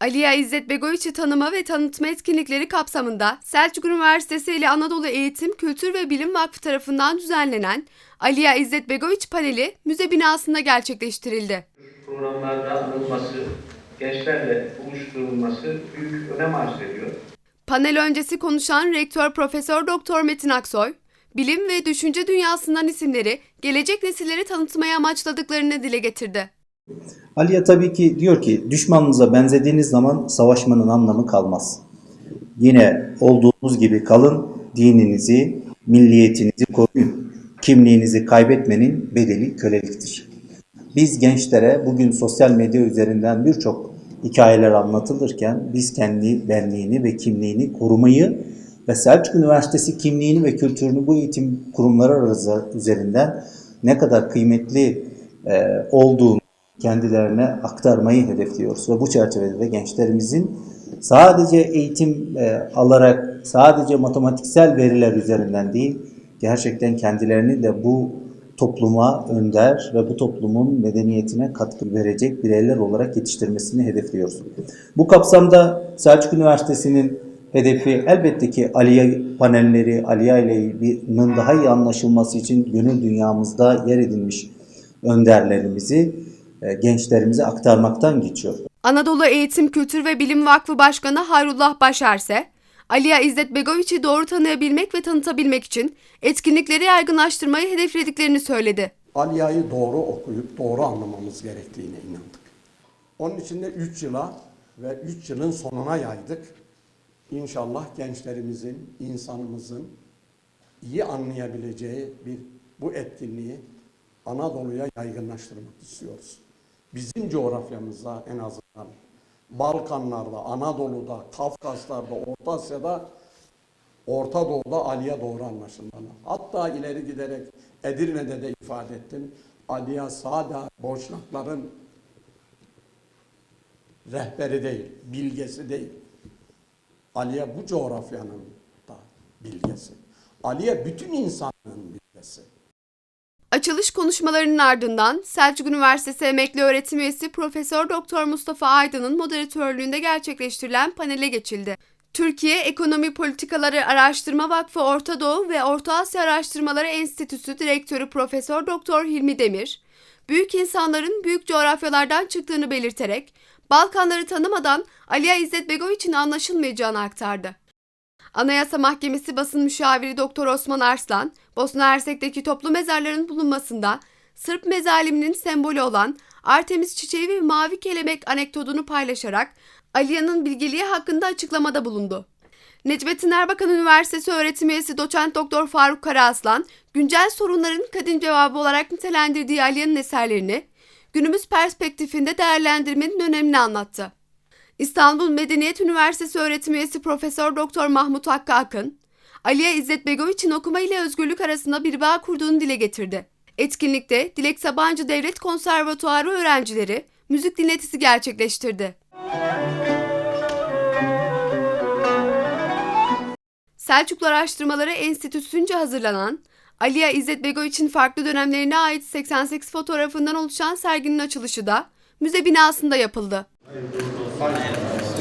Aliya İzzet Begoviç'i tanıma ve tanıtma etkinlikleri kapsamında Selçuk Üniversitesi ile Anadolu Eğitim, Kültür ve Bilim Vakfı tarafından düzenlenen Aliya İzzet Begoviç paneli müze binasında gerçekleştirildi. programlarda anılması, gençlerle buluşturulması büyük önem arz ediyor. Panel öncesi konuşan Rektör Profesör Doktor Metin Aksoy, bilim ve düşünce dünyasından isimleri gelecek nesillere tanıtmaya amaçladıklarını dile getirdi. Aliye tabii ki diyor ki düşmanınıza benzediğiniz zaman savaşmanın anlamı kalmaz. Yine olduğunuz gibi kalın, dininizi, milliyetinizi koruyun. Kimliğinizi kaybetmenin bedeli köleliktir. Biz gençlere bugün sosyal medya üzerinden birçok hikayeler anlatılırken biz kendi benliğini ve kimliğini korumayı ve Selçuk Üniversitesi kimliğini ve kültürünü bu eğitim kurumları arası üzerinden ne kadar kıymetli e, olduğunu kendilerine aktarmayı hedefliyoruz. Ve bu çerçevede de gençlerimizin sadece eğitim e, alarak, sadece matematiksel veriler üzerinden değil, gerçekten kendilerini de bu topluma önder ve bu toplumun medeniyetine katkı verecek bireyler olarak yetiştirmesini hedefliyoruz. Bu kapsamda Selçuk Üniversitesi'nin hedefi elbette ki Aliye panelleri, Aliye ile'nin daha iyi anlaşılması için gönül dünyamızda yer edinmiş önderlerimizi gençlerimize aktarmaktan geçiyor. Anadolu Eğitim, Kültür ve Bilim Vakfı Başkanı Hayrullah Başar ise Aliya İzzet Begoviç'i doğru tanıyabilmek ve tanıtabilmek için etkinlikleri yaygınlaştırmayı hedeflediklerini söyledi. Aliya'yı doğru okuyup doğru anlamamız gerektiğine inandık. Onun için de 3 yıla ve 3 yılın sonuna yaydık. İnşallah gençlerimizin, insanımızın iyi anlayabileceği bir bu etkinliği Anadolu'ya yaygınlaştırmak istiyoruz. Bizim coğrafyamızda en azından Balkanlarda, Anadolu'da, Kafkaslar'da, Orta Asya'da, Orta Doğu'da Aliye doğru anlaşılmalı. Hatta ileri giderek Edirne'de de ifade ettim. Aliye Sada Boşnakların rehberi değil, bilgesi değil. Aliye bu coğrafyanın da bilgesi. Aliye bütün insanlığın bilgesi. Açılış konuşmalarının ardından Selçuk Üniversitesi Emekli Öğretim Üyesi Profesör Doktor Mustafa Aydın'ın moderatörlüğünde gerçekleştirilen panele geçildi. Türkiye Ekonomi Politikaları Araştırma Vakfı Orta Doğu ve Orta Asya Araştırmaları Enstitüsü Direktörü Profesör Doktor Hilmi Demir, büyük insanların büyük coğrafyalardan çıktığını belirterek Balkanları tanımadan Aliya İzzet Begoviç'in anlaşılmayacağını aktardı. Anayasa Mahkemesi basın müşaviri Doktor Osman Arslan, Bosna Hersek'teki toplu mezarların bulunmasında Sırp mezaliminin sembolü olan Artemis çiçeği ve mavi kelemek anekdotunu paylaşarak Aliya'nın bilgeliği hakkında açıklamada bulundu. Necmettin Erbakan Üniversitesi öğretim üyesi doçent doktor Faruk Karaaslan, güncel sorunların kadın cevabı olarak nitelendirdiği Aliya'nın eserlerini günümüz perspektifinde değerlendirmenin önemini anlattı. İstanbul Medeniyet Üniversitesi öğretim üyesi Profesör Doktor Mahmut Hakkı Akın, Aliye İzzet Begoviç'in okuma ile özgürlük arasında bir bağ kurduğunu dile getirdi. Etkinlikte Dilek Sabancı Devlet Konservatuarı öğrencileri müzik dinletisi gerçekleştirdi. Selçuklu Araştırmaları Enstitüsü'nce hazırlanan Aliya İzzet Begoviç'in farklı dönemlerine ait 88 fotoğrafından oluşan serginin açılışı da müze binasında yapıldı. Five.